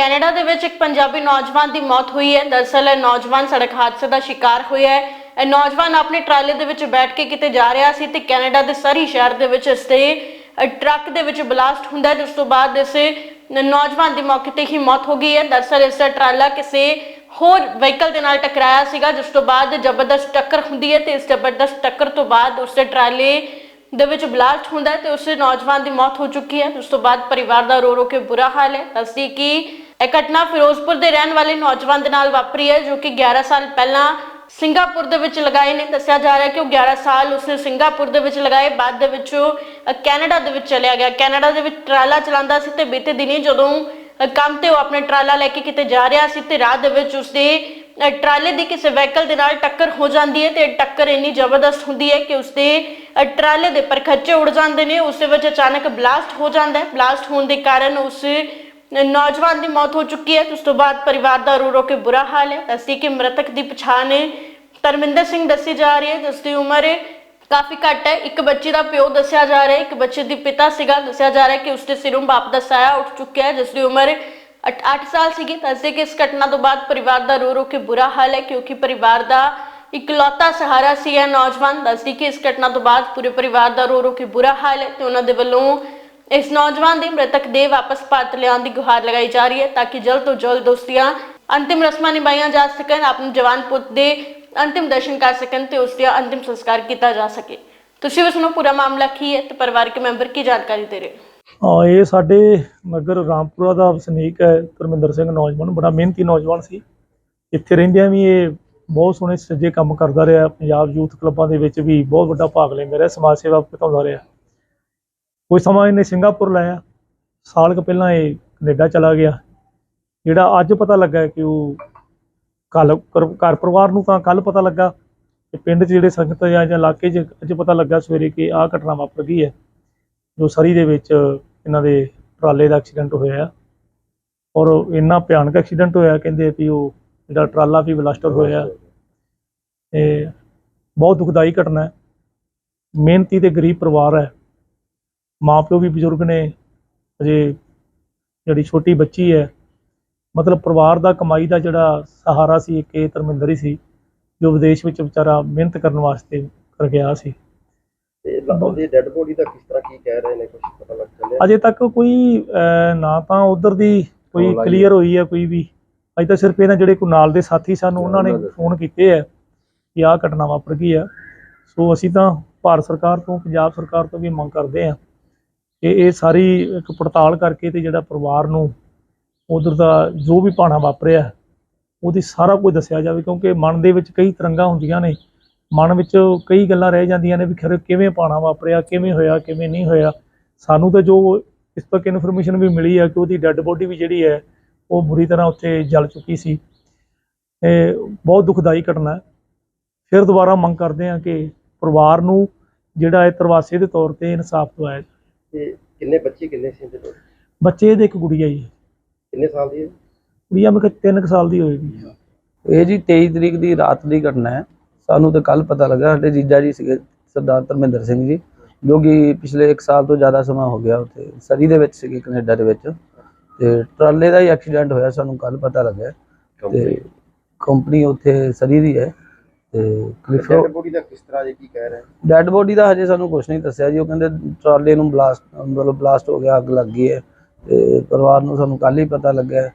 Canada ਦੇ ਵਿੱਚ ਇੱਕ ਪੰਜਾਬੀ ਨੌਜਵਾਨ ਦੀ ਮੌਤ ਹੋਈ ਹੈ। ਦਰਅਸਲ ਇਹ ਨੌਜਵਾਨ ਸੜਕ ਹਾਦਸੇ ਦਾ ਸ਼ਿਕਾਰ ਹੋਇਆ ਹੈ। ਇਹ ਨੌਜਵਾਨ ਆਪਣੇ ਟਰਾਲੇ ਦੇ ਵਿੱਚ ਬੈਠ ਕੇ ਕਿਤੇ ਜਾ ਰਿਹਾ ਸੀ ਤੇ ਕੈਨੇਡਾ ਦੇ ਸਰੀ ਸ਼ਹਿਰ ਦੇ ਵਿੱਚ ਇਸ ਤੇ ਟਰੱਕ ਦੇ ਵਿੱਚ ਬਲਾਸਟ ਹੁੰਦਾ ਜਿਸ ਤੋਂ ਬਾਅਦ ਇਸ ਨੌਜਵਾਨ ਦੀ ਮੌਕੇ ਤੇ ਹੀ ਮੌਤ ਹੋ ਗਈ ਹੈ। ਦਰਅਸਲ ਇਸ ਦਾ ਟਰਾਲਾ ਕਿਸੇ ਹੋਰ ਵਹੀਕਲ ਦੇ ਨਾਲ ਟਕਰਾਇਆ ਸੀਗਾ, ਜਿਸ ਤੋਂ ਬਾਅਦ ਜ਼ਬਰਦਸਤ ਟੱਕਰ ਹੁੰਦੀ ਹੈ ਤੇ ਇਸ ਜ਼ਬਰਦਸਤ ਟੱਕਰ ਤੋਂ ਬਾਅਦ ਉਸ ਦੇ ਟਰਾਲੇ ਦੇ ਵਿੱਚ ਬਲਾਸਟ ਹੁੰਦਾ ਹੈ ਤੇ ਉਸ ਨੌਜਵਾਨ ਦੀ ਮੌਤ ਹੋ ਚੁੱਕੀ ਹੈ। ਉਸ ਤੋਂ ਬਾਅਦ ਪਰਿਵਾਰ ਦਾ ਰੋ ਰੋ ਕੇ ਬੁਰਾ ਹਾਲ ਹੈ। ਦੱਸਦੀ ਕਿ ਇਹ ਘਟਨਾ ਫਿਰੋਜ਼ਪੁਰ ਦੇ ਰਹਿਣ ਵਾਲੇ ਨੌਜਵਾਨ ਦੇ ਨਾਲ ਵਾਪਰੀ ਹੈ ਜੋ ਕਿ 11 ਸਾਲ ਪਹਿਲਾਂ ਸਿੰਗਾਪੁਰ ਦੇ ਵਿੱਚ ਲਗਾਏ ਨੇ। ਦੱਸਿਆ ਜਾ ਰਿਹਾ ਕਿ ਉਹ 11 ਸਾਲ ਉਸਨੇ ਸਿੰਗਾਪੁਰ ਦੇ ਵਿੱਚ ਲਗਾਏ ਬਾਅਦ ਦੇ ਵਿੱਚ ਉਹ ਕੈਨੇਡਾ ਦੇ ਵਿੱਚ ਚਲਿਆ ਗਿਆ। ਕੈਨੇਡਾ ਦੇ ਵਿੱਚ ਟਰਾਲਾ ਚਲਾਉਂਦਾ ਸੀ ਤੇ ਬੀਤੇ ਦਿਨੀ ਜਦੋਂ ਕੰਮ ਤੇ ਉਹ ਆਪਣੇ ਟਰਾਲਾ ਲੈ ਕੇ ਕਿਤੇ ਜਾ ਰਿਹਾ ਸੀ ਤੇ ਰਾਹ ਦੇ ਵਿੱਚ ਉਸਦੇ ਅ, ਟਰਾਲੇ ਦੀ ਕਿਸੇ ਵਹੀਕਲ ਦੇ ਨਾਲ ਟੱਕਰ ਹੋ ਜਾਂਦੀ ਹੈ ਤੇ ਟੱਕਰ ਇੰਨੀ ਜ਼ਬਰਦਸਤ ਹੁੰਦੀ ਹੈ ਕਿ ਉਸਦੇ ਟਰਾਲੇ ਦੇ ਪਰਖੱਚੇ ਉੜ ਜਾਂਦੇ ਨੇ। ਉਸ ਦੇ ਵਿੱਚ ਅਚਾਨਕ ਬਲਾਸਟ ਹੋ ਜਾਂਦਾ ਹੈ। ਬਲਾਸਟ ਹੋਣ ਦੇ ਕਾਰਨ ਉਸ ਨੌਜਵਾਨ ਦੀ ਮੌਤ ਹੋ ਚੁੱਕੀ ਹੈ। ਉਸ ਤੋਂ ਬਾਅਦ ਪਰਿਵਾਰ ਦਾ ਰੋ ਰੋ ਕੇ ਬੁਰਾ ਹਾਲ ਹੈ। ਦੱਸੀ ਕਿ ਮ੍ਰਿਤਕ ਦੀ ਪਛਾਣ ਧਰਮਿੰਦਰ ਸਿੰਘ ਦੱਸੀ ਜਾ ਰਹੀ ਹੈ। ਜਿਸ ਦੀ ਉਮਰ ਕਾਫੀ ਘੱਟ ਹੈ। ਇੱਕ ਬੱਚੇ ਦਾ ਪਿਓ ਦੱਸਿਆ ਜਾ ਰਿਹਾ ਹੈ। ਇੱਕ ਬੱਚੇ ਦੀ ਪਿਤਾ ਸੀਗਾ। ਦੱਸਿਆ ਜਾ ਰਿਹਾ ਹੈ ਕਿ ਉਸਦੇ ਸਿਰੋਂ ਬਾਪ ਦਾ ਸਾਇਆ ਉੱਠ ਚੁੱਕਿਆ ਹੈ ਜਿਸ ਦੀ ਉਮਰ 8 ਸਾਲ ਸੀਗੀ। ਦੱਸਦੇ ਕਿ ਇਸ ਘਟਨਾ ਤੋਂ ਬਾਅਦ ਪਰਿਵਾਰ ਦਾ ਰੋ ਰੋ ਕੇ ਬੁਰਾ ਹਾਲ ਹੈ, ਕਿਉਂਕਿ ਪਰਿਵਾਰ ਦਾ ਇਕਲੌਤਾ ਸਹਾਰਾ ਸੀ ਹੈ ਨੌਜਵਾਨ। ਦੱਸਦੀ ਕਿ ਇਸ ਘਟਨਾ ਤੋਂ ਬਾਅਦ ਪੂਰੇ ਪਰਿਵਾਰ ਦਾ ਰੋ ਰੋ ਕੇ ਬੁਰਾ ਹਾਲ ਹੈ ਤੇ ਉਹਨਾਂ ਦੇ ਵੱਲੋਂ ਇਸ ਨੌਜਵਾਨ ਦੇ ਮ੍ਰਿਤਕ ਦੇ ਵਾਪਸ ਭਾਰਤ ਲਿਆਉਣ ਦੀ ਗੁਹਾਰ ਲਗਾਈ ਜਾ ਰਹੀ ਹੈ ਤਾਂ ਕਿ ਜਲਦ ਤੋਂ ਜਲਦ ਦੋਸਤੀਆਂ ਅੰਤਿਮ ਰਸਮਾਂ ਨਿਭਾਈਆਂ ਜਾ ਸਕਣ, ਆਪਣੇ ਜਵਾਨ ਪੁੱਤ ਦੇ ਅੰਤਿਮ ਦਰਸ਼ਨ ਕਰ ਸਕਣ ਤੇ ਉਸ ਦਾ ਅੰਤਿਮ ਸੰਸਕਾਰ ਕੀਤਾ ਜਾ ਸਕੇ। ਤੁਸੀਂ ਵੀ ਸੁਣੋ, ਪੂਰਾ ਮਾਮਲਾ ਕੀ ਹੈ ਤੇ ਪਰਿਵਾਰਕ ਮੈਂਬਰ ਕੀ ਜਾਣਕਾਰੀ ਦੇ ਰਹੇ ਹਾਂ? ਇਹ ਸਾਡੇ ਨਗਰ ਰਾਮਪੁਰਾ ਦਾ ਵਸਨੀਕ ਹੈ ਧਰਮਿੰਦਰ ਸਿੰਘ ਨੌਜਵਾਨ, ਬੜਾ ਮਿਹਨਤੀ ਨੌਜਵਾਨ ਸੀ। ਇੱਥੇ ਰਹਿੰਦਿਆਂ ਵੀ ਇਹ ਬਹੁਤ ਸੋਹਣੇ ਸੱਜੇ ਕੰਮ ਕਰਦਾ ਰਿਹਾ, ਪੰਜਾਬ ਯੂਥ ਕਲੱਬਾਂ ਦੇ ਵਿੱਚ ਵੀ ਬਹੁਤ ਵੱਡਾ ਭਾਗ ਲੈਂਦਾ ਰਿਹਾ, ਸਮਾਜ ਸੇਵਾ ਘਟਾਉਂਦਾ ਰਿਹਾ। ਕੋਈ ਸਮਾਂ ਇਹਨੇ ਸਿੰਗਾਪੁਰ ਲਾਇਆ। ਸਾਲ ਕੁ ਪਹਿਲਾਂ ਇਹ ਕੈਨੇਡਾ ਚਲਾ ਗਿਆ। ਜਿਹੜਾ ਅੱਜ ਪਤਾ ਲੱਗਾ ਕਿ ਉਹ ਕੱਲ ਘਰ ਪਰਿਵਾਰ ਨੂੰ ਤਾਂ ਕੱਲ ਪਤਾ ਲੱਗਾ ਕਿ ਪਿੰਡ 'ਚ ਜਿਹੜੇ ਸੰਗਤ ਜਾਂ ਜਾਂ ਇਲਾਕੇ 'ਚ ਅੱਜ ਪਤਾ ਲੱਗਾ ਸਵੇਰੇ ਕਿ ਆਹ ਘਟਨਾ ਵਾਪਰ ਗਈ ਹੈ। ਜੋ ਸਰੀ ਦੇ ਵਿੱਚ ਇਹਨਾਂ ਦੇ ਟਰਾਲੇ ਦਾ ਐਕਸੀਡੈਂਟ ਹੋਇਆ। ਔਰ ਇੰਨਾ ਭਿਆਨਕ ਐਕਸੀਡੈਂਟ ਹੋਇਆ ਕਹਿੰਦੇ ਵੀ ਉਹ ਜਿਹੜਾ ਟਰਾਲਾ ਵੀ ਬਲਾਸਟਰ ਹੋਇਆ। ਤੇ ਬਹੁਤ ਦੁਖਦਾਈ ਘਟਨਾ ਹੈ। ਮਿਹਨਤੀ ਤੇ ਗਰੀਬ ਪਰਿਵਾਰ ਹੈ। ਮਾਪਿਓ ਵੀ ਬਜ਼ੁਰਗ ਨੇ ਅਜੇ ਜਿਹੜੀ ਛੋਟੀ ਬੱਚੀ ਹੈ ਮਤਲਬ ਪਰਿਵਾਰ ਦਾ ਕਮਾਈ ਦਾ ਜਿਹੜਾ ਸਹਾਰਾ ਸੀ ਇੱਕ ਇਹ ਧਰਮਿੰਦਰ ਹੀ ਸੀ ਜੋ ਵਿਦੇਸ਼ ਵਿੱਚ ਵਿਚਾਰਾ ਮਿਹਨਤ ਕਰਨ ਵਾਸਤੇ ਕਰ ਗਿਆ ਸੀ। ਤੇ ਉਹਦੀ ਡੈੱਡ ਬੋਡੀ ਦਾ ਕਿਸ ਤਰ੍ਹਾਂ ਕੀ ਕਹਿ ਰਹੇ ਨੇ ਕੁਝ ਪਤਾ ਲੱਗ ਚੱਲਿਆ? ਅਜੇ ਤੱਕ ਕੋਈ ਨਾ ਤਾਂ ਉਧਰ ਦੀ ਕੋਈ ਕਲੀਅਰ ਹੋਈ ਹੈ ਕੋਈ ਵੀ। ਅਜੇ ਤਾਂ ਸਿਰਫ ਇਹਨਾਂ ਜਿਹੜੇ ਕੋਈ ਨਾਲ ਦੇ ਸਾਥੀ ਸਨ ਉਹਨਾਂ ਨੇ। ਫੋਨ ਕੀਤੇ ਹੈ ਕਿ ਆਹ ਘਟਨਾ ਵਾਪਰ ਗਈ ਆ। ਸੋ ਅਸੀਂ ਤਾਂ ਭਾਰਤ ਸਰਕਾਰ ਤੋਂ ਪੰਜਾਬ ਸਰਕਾਰ ਤੋਂ ਵੀ ਮੰਗ ਕਰਦੇ ਹਾਂ ਕਿ ਇਹ ਸਾਰੀ ਇੱਕ ਪੜਤਾਲ ਕਰਕੇ ਤੇ ਜਿਹੜਾ ਪਰਿਵਾਰ ਨੂੰ ਉਧਰ ਦਾ ਜੋ ਵੀ ਭਾਣਾ ਵਾਪਰਿਆ, ਉਹਦੀ ਸਾਰਾ ਕੁਝ ਦੱਸਿਆ ਜਾਵੇ, ਕਿਉਂਕਿ ਮਨ ਦੇ ਵਿੱਚ ਕਈ ਤਰੰਗਾਂ ਹੁੰਦੀਆਂ ਨੇ। ਮਨ ਵਿੱਚ ਕਈ ਗੱਲਾਂ ਰਹਿ ਜਾਂਦੀਆਂ ਨੇ ਵੀ ਖਰੇ ਕਿਵੇਂ ਭਾਣਾ ਵਾਪਰਿਆ, ਕਿਵੇਂ ਹੋਇਆ, ਕਿਵੇਂ ਨਹੀਂ ਹੋਇਆ। ਸਾਨੂੰ ਤਾਂ ਜੋ ਇਸ ਤੱਕ ਇਨਫੋਰਮੇਸ਼ਨ ਵੀ ਮਿਲੀ ਹੈ ਕਿ ਉਹਦੀ ਡੈੱਡ ਬੋਡੀ ਵੀ ਜਿਹੜੀ ਹੈ, ਉਹ ਬੁਰੀ ਤਰ੍ਹਾਂ ਉੱਥੇ ਜਲ ਚੁੱਕੀ ਸੀ। ਇਹ ਬਹੁਤ ਦੁਖਦਾਈ ਘਟਨਾ ਹੈ। ਫਿਰ ਦੁਬਾਰਾ ਮੰਗ ਕਰਦੇ ਹਾਂ ਕਿ ਪਰਿਵਾਰ ਨੂੰ ਜਿਹੜਾ ਇਹ ਤਰਵਾਸੇ ਦੇ ਤੌਰ ਤੇ ਇਨਸਾਫ ਦਵਾਇਆ ਜਾਵੇ। ਤੇ ਕਿੰਨੇ ਬੱਚੇ ਕਿੰਨੇ ਸੀ ਇਹਦੇ ਕੋਲ? ਬੱਚੇ ਦੇ ਇੱਕ ਗੁੜੀਆ ਜੀ। ਕਿੰਨੇ ਸਾਲ ਦੀ ਹੈ? ਗੁੜੀਆ ਮੈਂ ਕਿਹਾ 3 ਸਾਲ ਦੀ ਹੋਏਗੀ। ਇਹ ਜੀ 23 ਤਰੀਕ ਦੀ ਰਾਤ ਦੀ ਘਟਨਾ ਹੈ। ਸਾਨੂੰ ਤਾਂ ਕੱਲ ਪਤਾ ਲੱਗਾ ਸਾਡੇ ਜੀਜਾ ਜੀ ਸੀਗੇ ਸਰਦਾਰ ਧਰਮਿੰਦਰ ਸਿੰਘ ਜੀ ਜੋ ਕਿ ਪਿਛਲੇ 1 ਸਾਲ ਤੋਂ ਜ਼ਿਆਦਾ ਸਮਾਂ ਹੋ ਗਿਆ ਉੱਥੇ ਸਰੀ ਦੇ ਵਿੱਚ ਸੀਗੇ ਕੈਨੇਡਾ ਦੇ ਵਿੱਚ। ਤੇ ਟਰਾਲੇ ਦਾ ਹੀ ਐਕਸੀਡੈਂਟ ਹੋਇਆ ਸਾਨੂੰ ਕੱਲ ਪਤਾ ਲੱਗਾ ਤੇ ਕੰਪਨੀ ਉੱਥੇ ਸਰੀ ਦੀ ਹੈ। ਤੇ ਕਲਿਫੋ ਡੈੱਡ ਬੋਡੀ ਦਾ ਕਿਸ ਤਰ੍ਹਾਂ ਜੇ ਕੀ ਕਹਿ ਰਹੇ ਡੈੱਡ ਬੋਡੀ ਦਾ ਹਜੇ ਸਾਨੂੰ ਕੁਝ ਨਹੀਂ ਦੱਸਿਆ ਜੀ। ਉਹ ਕਹਿੰਦੇ ਟਰਾਲੇ ਨੂੰ ਬਲਾਸਟ ਮਤਲਬ ਬਲਾਸਟ ਹੋ ਗਿਆ ਅੱਗ ਲੱਗ ਗਈ ਹੈ। ਤੇ ਪਰਿਵਾਰ ਨੂੰ ਸਾਨੂੰ ਕੱਲ ਹੀ ਪਤਾ ਲੱਗਾ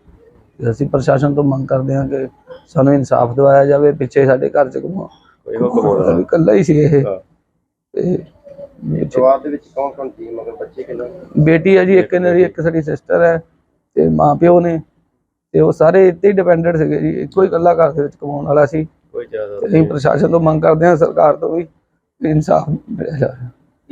ਤੇ ਅਸੀਂ ਪ੍ਰਸ਼ਾਸਨ ਤੋਂ ਮੰਗ ਕਰਦੇ ਹਾਂ ਕਿ ਸਾਨੂੰ ਇਨਸਾਫ ਦਿਵਾਇਆ ਜਾਵੇ ਪਿੱਛੇ ਸਾਡੇ ਘਰ ਚ ਘੁਮਾ। ਕੋਈ ਹੁਕਮ ਹੋਣਾ ਇਕੱਲਾ ਹੀ ਸੀ ਇਹ। ਹਾਂ। ਤੇ ਪਰਿਵਾਰ ਦੇ ਵਿੱਚ ਕੌਣ ਕੌਣ ਸੀ? ਮਗਰ ਬੱਚੇ ਕਿੰਨੇ? ਬੇਟੀ ਹੈ ਜੀ ਇੱਕ ਇਹਨਾਂ ਦੀ ਇੱਕ ਸਾਡੀ ਸਿਸਟਰ ਹੈ ਤੇ ਮਾਂ ਪਿਓ ਨੇ। ਤੇ ਉਹ ਸਾਰੇ ਇੱਥੇ ਹੀ ਡਿਪੈਂਡੈਂਟ ਸੀਗੇ ਜੀ। ਇੱਕੋ ਹੀ ਇਕੱਲਾ ਘਰ ਦੇ ਵਿੱਚ ਕਮਾਉਣ ਵਾਲਾ ਸੀ। ਕੋਈ ਜ਼ਿਆਦਾ ਅਸੀਂ ਪ੍ਰਸ਼ਾਸਨ ਤੋਂ ਮੰਗ ਕਰਦੇ ਹਾਂ ਸਰਕਾਰ ਤੋਂ ਵੀ ਇਨਸਾਫ ਮਿਲਿਆ ਜਾਵੇ।